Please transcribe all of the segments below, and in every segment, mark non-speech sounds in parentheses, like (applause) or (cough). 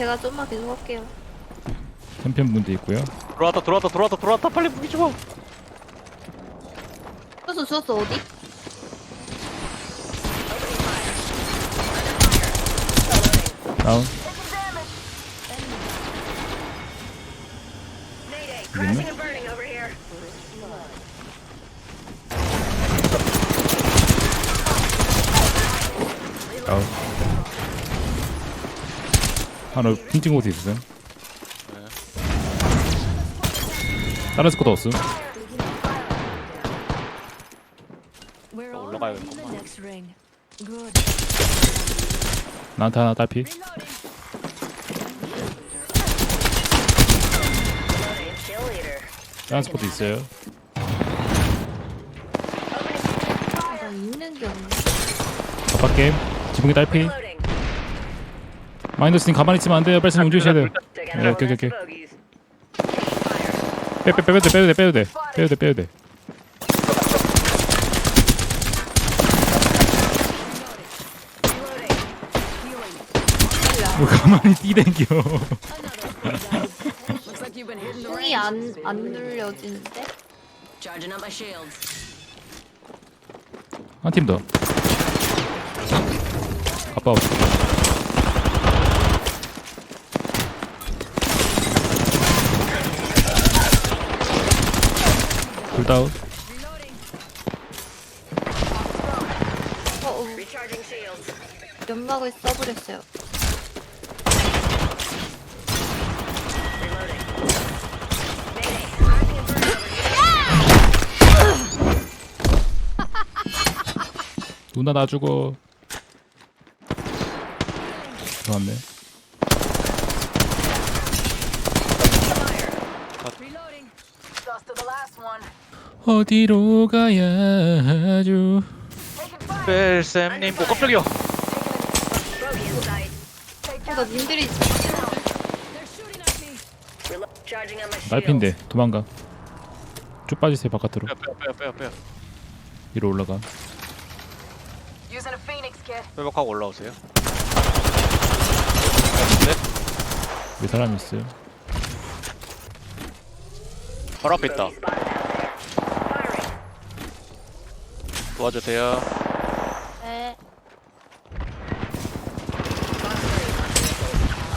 제가 좀만 계속 할게요. 챔피언분도 있고요. 들어왔다 들어왔다 들어왔다 들어왔다 빨리 무기 좀 주웠어 주웠어 어디? 다운. crashing and burning over here. 다운. 하나 핑찍 곳에 있어요. 다른 스쿼드 없음. 또 ring. Good. 나한테 하나 딸피. 다른 스쿼드 있어요. 나 있는 게 없네. 바깥 게임. 지붕이 딸피. 마이너스님 가만히 있으면 안 돼요. 빨리 좀 움직이셔야 돼요. Take Yeah, out okay, all okay, the bogeys. Taking fire. 빼, 빼, 빼도 돼, 빼도 돼, 빼도 돼. 빼도 돼, 빼도 돼. 뭐 가만히 뛰댕겨. 총이 안, 안 눌려지는데? Charging up my shields. 한 팀 더. 가빠 다운. 어, 어. 연막을 써버렸어요. 누나 나 죽어. 들어왔네. 어디로 가야 하죠? 벨쌤님 오 깜짝이야. 어, 나 님들이. 날핀데 도망가. 쭉 빠지세요 바깥으로. 위로 올라가. 빼박하고 올라오세요 왜 사람 있어요? 바로 앞에 있다. 도와주세요 네.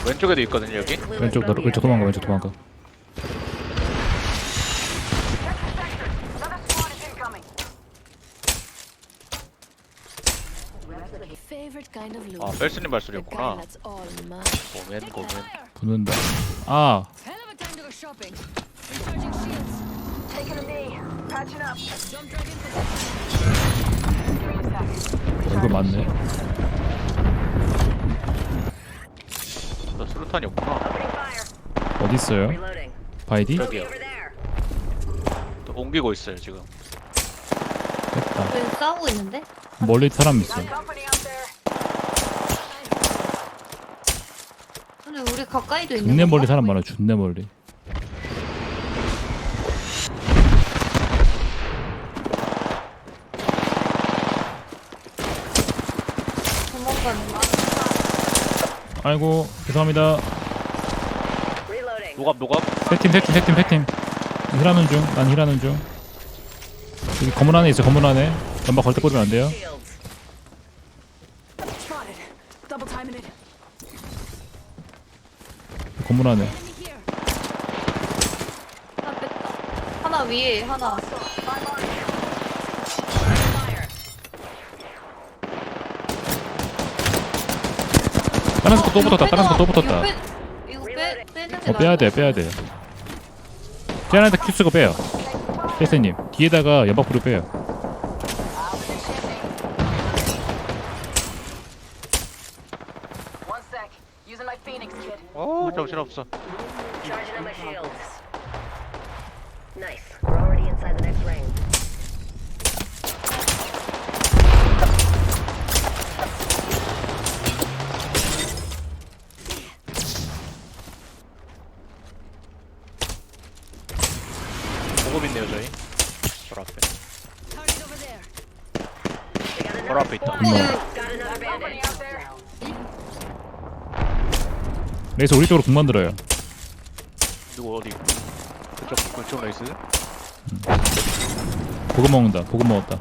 왼쪽에도 있거든요 여기 왼쪽 너, 왼쪽 도망가 왼쪽 도망가. 아 벨스님 발소리였구나. 고멘 고멘 붙는다. 아 Patching up. Jump. 이거 맞네. 나 수류탄이 없구나 fire. 어디 있어요? Reloading. 바이디? Over there. 또 옮기고 있어요 지금 됐다. 왜 싸우고 있는데? 멀리 사람 있어. Company out there. 근데 우리 가까이도 있는 존내 멀리 건가? 사람 많아. 존내 멀리. 아이고 죄송합니다. 노갑 노갑 세팀 세팀 세팀 세팀. 힐하는 중. 난 힐하는 중. 여기 건물 안에 있어. 건물 안에. 연막 걸때 뿌리면 안 돼요. 건물 안에. 하나 위에 하나. 다른 스쿼드 또 붙었다. 다른 스쿼드 또 붙었다. 이거, 빼, 이거 빼, 빼는 게어 빼야 돼 빼야 돼. 쟤한테 큐 쓰고 빼요. 세세님 뒤에다가 뿌리 빼요. One sec. Using my phoenix kit. 어 정신 없어 Charging on my shields. Nice. We're already inside the next 보급 있네요 저희 바로 앞에 Target over there. We got 바로 앞에 있다 음. 레이스 우리 쪽으로 공 만들어요 누구 어디? 그쪽 그쪽 레이스? 보급 먹는다 보급 먹었다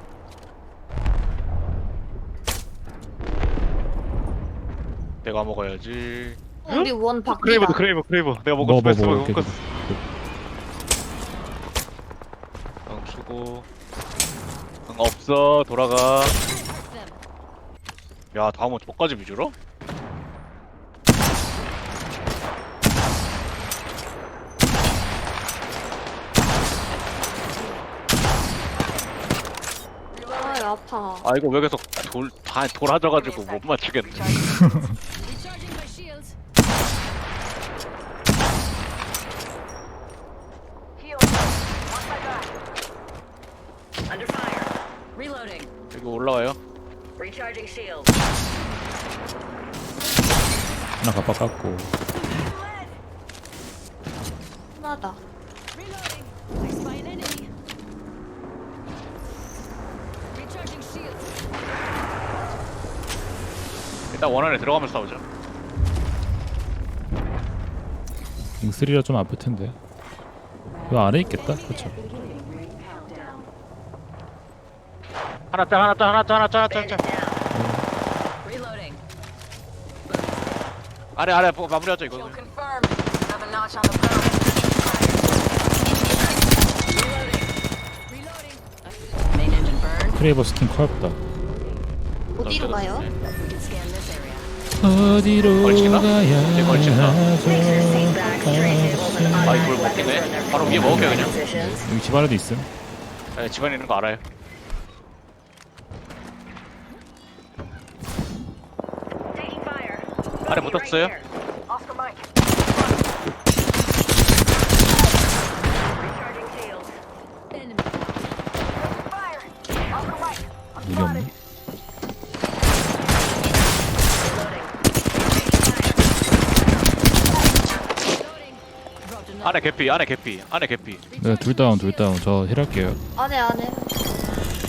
내가 먹어야지. 우리 원 바뀌다. 크레이버도 크레이버 크레이버. 내가 뭐, 먹었어. 뭐, 먹었어. 이렇게. 응 수고. 응 없어 돌아가. 야 다음은 저까지 미주러? 아 아파. 아 이거 왜 계속 돌 다 돌아져가지고 못 맞추겠네. (laughs) Recharging my shields. Heal. Watch my back. Under fire. Reloading. 이거 올라와요. Recharging. 하나 갑박 깎고 하나다. Reloading. I spy an enemy. Recharging shields. 일단 원 안에 들어가면서 싸우자. 잉스리라 좀 아플 텐데 이 아래 있겠다 그쵸 하나 짤 하나 짤 하나 짤 하나 짤 하나 짤. Bandit down. Reloading. 아래 아래 뭐, 마무리하자 이거. confirmed. Have a notch on the belt. Reloading. Main engine burned. 크레이버 스킨 커엽다 어디로 가요? We can scan this area. 어디로 걸치나? 가야 이제. 하죠 아 이걸 먹겠네. 바로 위에 먹을게요 그냥. 여기 집 안에도 있음 네, 집안에 있는 거 알아요. 아래 붙었어요? Oscar Mike. Recharging shields. Enemy. Fire. Oscar Mike. I'm 눈이 없네 Reloading. Dropped another. 안에 개피 안에 개피 안에 개피. 네, 둘 다운 둘 다운 저 힐할게요 안에 안에.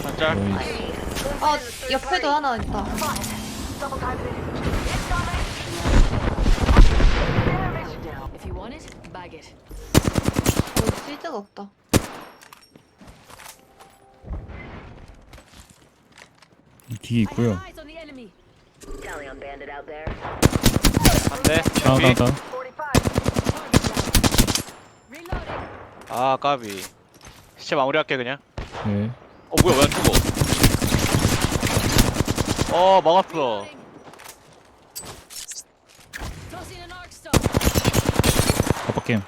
한 짤. 어이, 아 옆에도 하나 있다. Double it. It. 여기 실드가 없다. 뒤에 있고요 Eyes on the enemy. Tally on bandit out there. 한 대. 다운 다운 개피. 다운 45. Reloading. 아 까비. 시체 마무리할게 그냥. 네 어 뭐야 왜 안 죽어? 어 막았어. Reloading. Tossing an arc star. 갑박 게임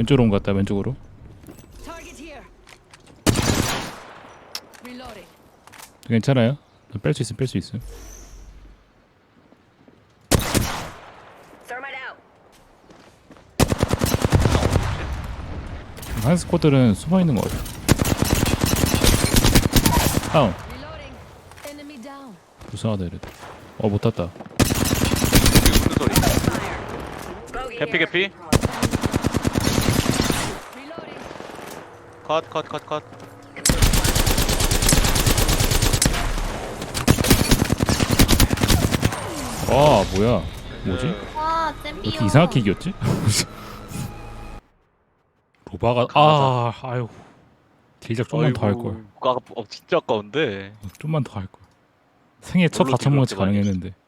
왼쪽으로 온 것 같다 왼쪽으로. 괜찮아요 뺄 수 있음 뺄 수 있음. 한 스쿼드는 숨어 있는 거 같아 다운. 불쌍하다 이래도 어 못 탔다 무슨 소리? Bogey 개피. 개피. Reloading. 컷 컷 컷 컷. 와 뭐야? 뭐지? 와 잼비요. 이렇게 이상하게 이겼지? (laughs) 로바가 아 아유. 제작 좀만 더 할걸. 아까 어, 진짜 아까운데. 좀만 더 할걸. 생애 첫 뭘로 4천 명치 기록해 많이 가능했는데